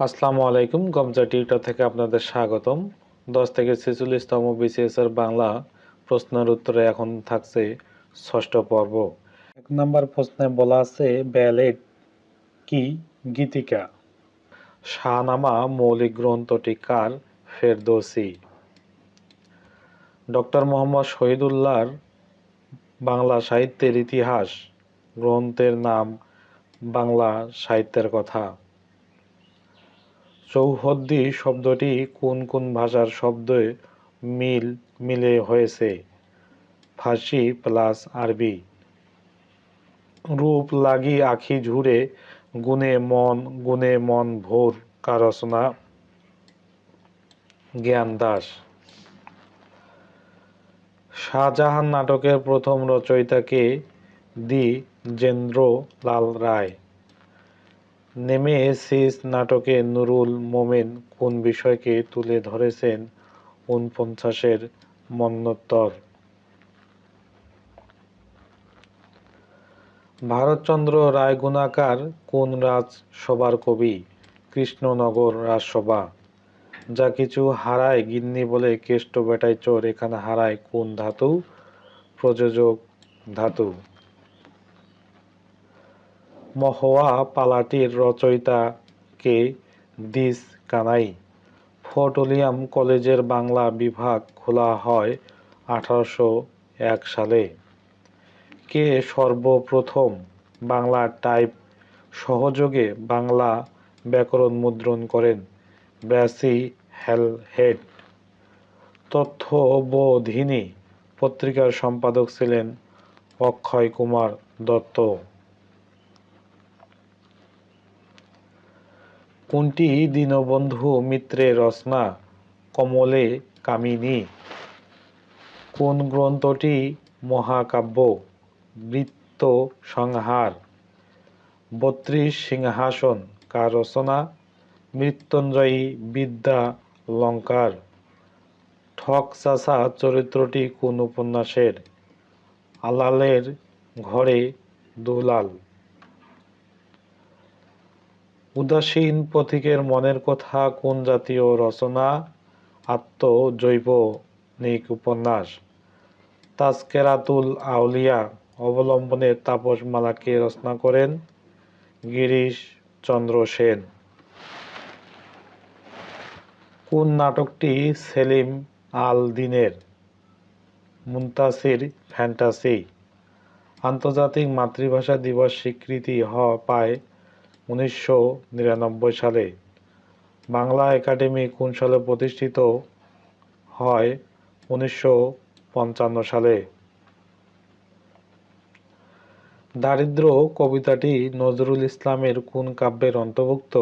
আসসালামু আলাইকুম। গমজা টিউটার থেকে আপনাদের স্বাগতম। দশ থেকে ছেচল্লিশতম বিসিএস এর বাংলা প্রশ্নের উত্তরে এখন থাকছে ষষ্ঠ পর্ব। এক নম্বর প্রশ্নে বলা আছে, ব্যালেট কি গীতিকা? শাহনামা মৌলিক গ্রন্থটি কার ফেরদৌসি? ডক্টর মোহাম্মদ শহীদুল্লাহর বাংলা সাহিত্যের ইতিহাস, গ্রন্থের নাম বাংলা সাহিত্যের কথা। চৌহদ্দি শব্দটি কোন কোন ভাষার শব্দে মিল, মিলে হয়েছে? ফার্সি প্লাস আরবি। রূপ লাগি আখি ঝুড়ে গুণে মন গুণে মন ভোর কার রচনা জ্ঞান দাস। শাহজাহান নাটকের প্রথম রচয়িতাকে দি জেন্দ্র লাল রায়। নেমে এসিস নাটকে নুরুল মোমেন কোন বিষয়কে তুলে ধরেছেন উনপঞ্চাশের মন্বন্তর ভারতচন্দ্র রায়গুণাকার কোন রাজসভার কবি? কৃষ্ণনগর রাজসভা। যা কিছু হারায় গিন্নি বলে কেষ্ট বেটায় চোর, এখানে হারায় কোন ধাতু? প্রযোজক ধাতু। মহোয়া পালাটির রচয়িতা কে দিস কানাই। ফোর্ট উইলিয়াম কলেজের বাংলা বিভাগ খোলা হয় আঠারোশো এক সালে। কে সর্বপ্রথম বাংলা টাইপ সহযোগে বাংলা ব্যাকরণ মুদ্রণ করেন? ব্যাসি হেলহেড। তথ্যবোধিনী পত্রিকার সম্পাদক ছিলেন অক্ষয় কুমার দত্ত। কোনটি দীনবন্ধু মিত্রের রচনা কমলে কামিনী? কোন গ্রন্থটি মহাকাব্য, বৃত্ত সংহার? বত্রিশ সিংহাসন কার রচনা মৃত্যুঞ্জয়ী বিদ্যা লঙ্কার। ঠক চাষা চরিত্রটি কোন উপন্যাসের? আলালের ঘরে দুলাল। উদাসীন পথিকের মনের কথা কোন জাতীয় রচনা? আত্মজৈবনিক উপন্যাস। তাস্কেরাতুল আউলিয়া অবলম্বনে তাপস মালাকে রচনা করেন গিরিশ চন্দ্র সেন। কোন নাটকটি সেলিম আল দিনের? মুন্তাসির ফ্যান্টাসি। আন্তর্জাতিক মাতৃভাষা দিবস স্বীকৃতি হওয়া পায় উনিশশো নিরানব্বই সালে বাংলা একাডেমি কোন সালে প্রতিষ্ঠিত হয় উনিশশো পঞ্চান্ন সালে। দারিদ্র কবিতাটি নজরুল ইসলামের কোন কাব্যের অন্তর্ভুক্ত?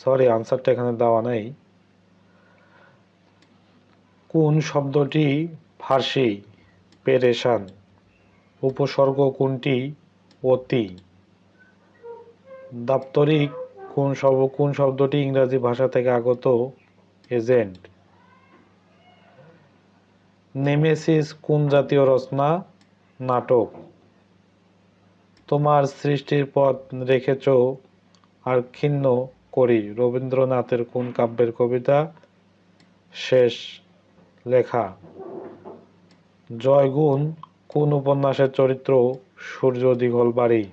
সরি আনসারটা এখানে দেওয়া নেই। কোন শব্দটি ফার্সি? পেরেশান। উপসর্গ কোনটি? অতি। দাপ্তরিক কোন শব্দ কোন শব্দটি ইংরাজি ভাষা থেকে আগত? এজেন্ট। নেমেসিস কোন জাতীয় রচনা? নাটক। তোমার সৃষ্টির পথ রেখেছ, আর ক্ষিন্ন করি। রবীন্দ্রনাথের কোন কাব্যের কবিতা? শেষ লেখা। জয়গুণ কোন উপন্যাসের চরিত্র? সূর্য দিঘল বাড়ি।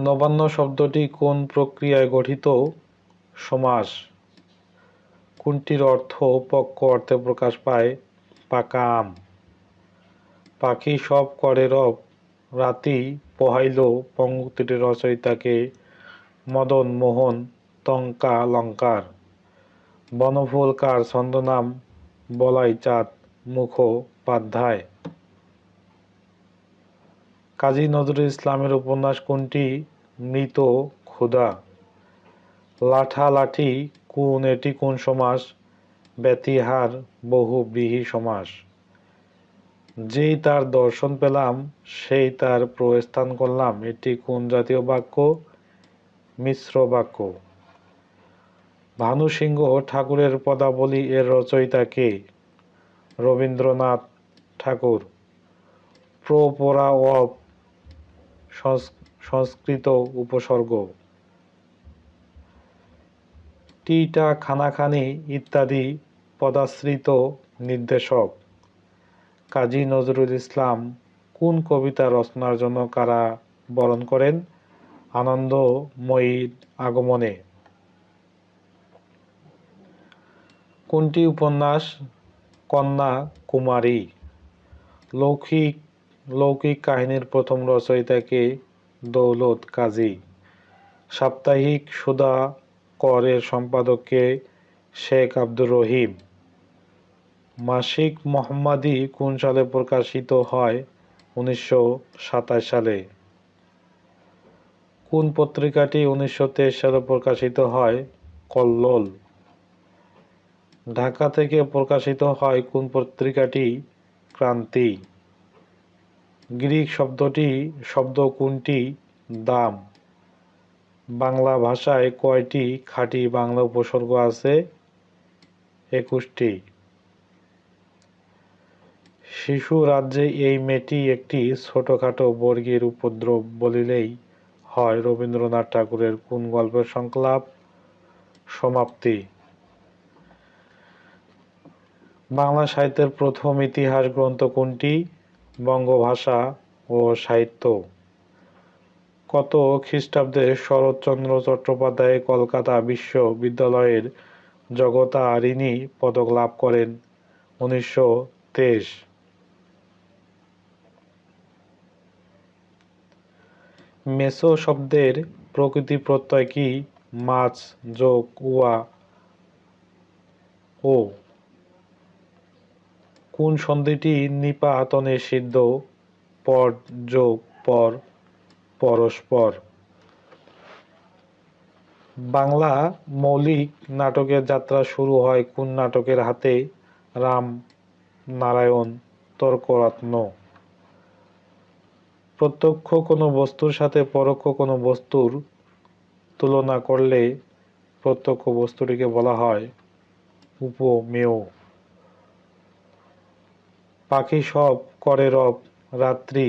নবান্ন শব্দটি কোন প্রক্রিয়ায় গঠিত? সমাস। কোনটির অর্থ পক্ষ অর্থে প্রকাশ পায়? পাকা আম। পাখি সব করে রব রাতি পোহাইল পঙ্ক্তিটির রচয়িতাকে মদন, মোহন তঙ্কা লঙ্কার। বনফুল কার ছন্দনাম বলাই চাঁদ মুখোপাধ্যায় কাজী নজরুল ইসলামের উপন্যাস কোনটি? মৃত ক্ষুধা লাঠা লাঠি কোন, এটি কোন সমাস? ব্যতিহার বহু বহুব্রীহি সমাস। যেই তার দর্শন পেলাম, সেই তার প্রস্থান করলাম। এটি কোন জাতীয় বাক্য? মিশ্র বাক্য। ভানু সিংহ ঠাকুরের পদাবলী এর রচয়িতা কে? রবীন্দ্রনাথ ঠাকুর। প্রোপোরা অফ সংস্কৃত উপসর্গ। টিটা খানাখানি ইত্যাদি পদাশ্রিত নির্দেশক। কাজী নজরুল ইসলাম কোন কবিতা রচনার জন্য কারা বরণ করেন? আনন্দময়ীর আগমনে। কোনটি উপন্যাস? কন্যা কুমারী। লৌকিক লৌকিক কাহিনীর প্রথম রচয়িতাকে দৌলত কাজী। সাপ্তাহিক সুদা করের সম্পাদককে শেখ আব্দুর রহিম। মাসিক মোহাম্মদী কোন সালে প্রকাশিত হয়? উনিশশো সাতাশ সালে। কোন পত্রিকাটি উনিশশো তেইশ সালে প্রকাশিত হয়? কল্লোল। ঢাকা থেকে প্রকাশিত হয় কোন পত্রিকাটি? ক্রান্তি। গ্রিক শব্দটি, শব্দ কোনটি? দাম। বাংলা ভাষায় কয়টি খাঁটি বাংলা উপসর্গ আছে? একুশটি। শিশু রাজ্যে এই মেয়েটি একটি ছোটখাটো বর্গীর উপদ্রব বলিলেই হয়। রবীন্দ্রনাথ ঠাকুরের কোন গল্পের সংকলাপ সমাপ্তি। বাংলা সাহিত্যের প্রথম ইতিহাস গ্রন্থ কোনটি? বঙ্গভাষা ও সাহিত্য। কত খ্রিস্টাব্দে শরৎচন্দ্র চট্টোপাধ্যায় কলকাতা বিশ্ববিদ্যালয়ের জগতারিণী পদক লাভ করেন উনিশশো তেইশ। মেসো শব্দের প্রকৃতি প্রত্যয় কি? মাছ যোগ উয়া ও। কোন সন্ধিটি নিপাতনে সিদ্ধ? পর, যোগ, পর, পরস্পর। বাংলা মৌলিক নাটকের যাত্রা শুরু হয় কোন নাটকের হাতে? রাম, নারায়ণ, তর্করত্ন। প্রত্যক্ষ কোনো বস্তুর সাথে পরোক্ষ কোনো বস্তুর তুলনা করলে প্রত্যক্ষ বস্তুটিকে বলা হয় উপমেয়। পাখি সব করে রব। রাত্রি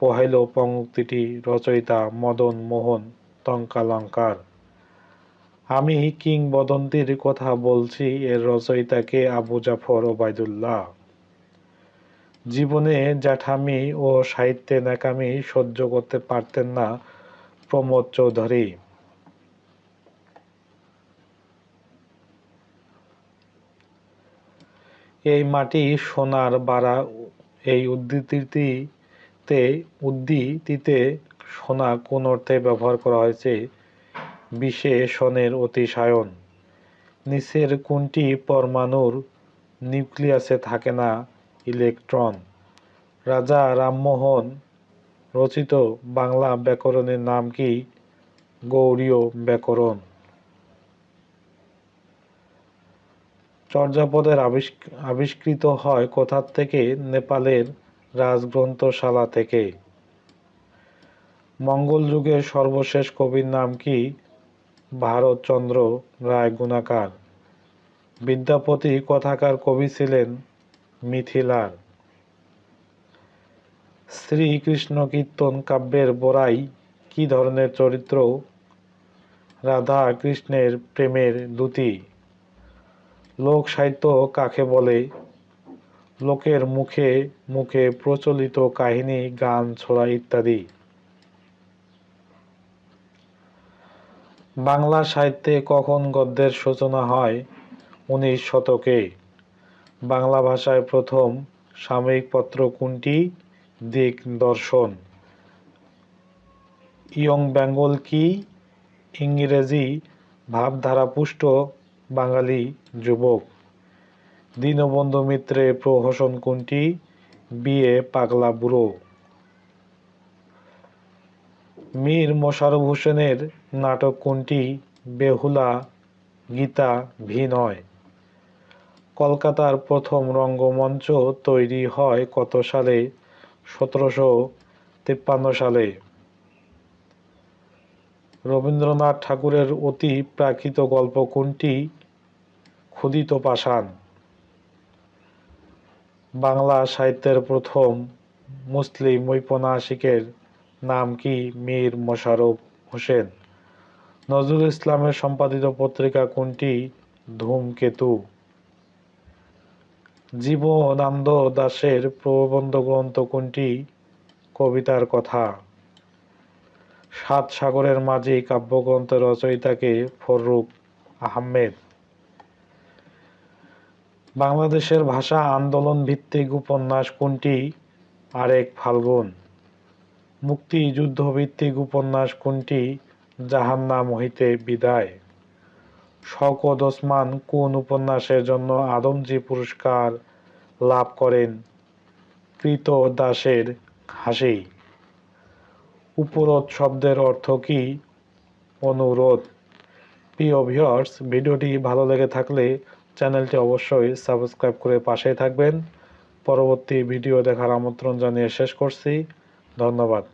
পহেল পঙ্ক্তিটি রচয়িতা মদন মোহন টঙ্কালঙ্কার আমি কিংবদন্তির কথা বলছি এর রচয়িতাকে আবু জাফর ওবায়দুল্লাহ। জীবনে জ্যাঠামি ও সাহিত্যে ন্যাকামি সহ্য করতে পারতেন না প্রমোদ চৌধুরী। এই মাটি সোনার বাড়া এই উদ্ধৃতিতে উদ্ধৃতিতে সোনা কোন অর্থে ব্যবহার করা হয়েছে? বিশেষণের অতিশায়ন। নিচের কোনটি পরমাণুর নিউক্লিয়াসে থাকে না? ইলেকট্রন। রাজা রামমোহন রচিত বাংলা ব্যাকরণের নাম কি? গৌড়ীয় ব্যাকরণ। চর্যাপদের আবিষ্কৃত হয় কোথার থেকে? নেপালের রাজগ্রন্থশালা থেকে। মঙ্গল যুগের সর্বশেষ কবির নাম কি? ভারতচন্দ্র রায় গুণাকার। বিদ্যাপতি কথাকার কবি ছিলেন মিথিলার। শ্রীকৃষ্ণ কীর্তন কাব্যের বড়াই কি ধরনের চরিত্র? রাধা কৃষ্ণের প্রেমের দ্যুতি। লোক সাহিত্য কাকে বলে? লোকের মুখে মুখে প্রচলিত কাহিনী, গান, ছোড়া ইত্যাদি। বাংলা সাহিত্যে কখন গদ্যের সূচনা হয়? উনিশ শতকে। বাংলা ভাষায় প্রথম সাময়িক পত্র কোনটি? দিক দর্শন। ইয়ং বেঙ্গল কি? ইংরেজি ভাবধারাপুষ্ট বাঙালি যুবক, দীনবন্ধু মিত্রের প্রহসন কোনটি বিয়ে পাগলা বুড়ো। মীর মোশারফ হোসেনের নাটক কোনটি বেহুলা, গীতা ভি নয় কলকাতার প্রথম রঙ্গমঞ্চ তৈরি হয় কত সালে? সতেরোশো তিপ্পান্ন সালে। রবীন্দ্রনাথ ঠাকুরের অতি প্রাকৃত গল্প কোনটি? ক্ষুদিত পাষাণ। বাংলা সাহিত্যের প্রথম মুসলিম ঔপন্যাসিকের নাম কি মীর মোশারফ হোসেন? নজরুল ইসলামের সম্পাদিত পত্রিকা কোনটি? ধূমকেতু। জীবনানন্দ দাশের প্রবন্ধ গ্রন্থ কোনটি? কবিতার কথা। সাত সাগরের মাঝি কাব্যগ্রন্থের রচয়িতাকে ফররুখ আহমেদ। বাংলাদেশের ভাষা আন্দোলন ভিত্তিক উপন্যাস কোনটি? আরেক ফাল্গুন। মুক্তিযুদ্ধ ভিত্তিক উপন্যাস কোনটি? জাহান্নাম হইতে বিদায়। শওকত ওসমান কোন উপন্যাসের জন্য আদমজি পুরস্কার লাভ করেন? কৃত দাসের হাসি। উপরোধ শব্দের অর্থ কি? অনুরোধ। প্রিয় ভিউয়ার্স ভিডিওটি ভালো লেগে থাকলে চ্যানেলটি অবশ্যই সাবস্ক্রাইব করে পাশেই থাকবেন। পরবর্তী ভিডিও দেখার আমন্ত্রণ জানিয়ে শেষ করছি। ধন্যবাদ।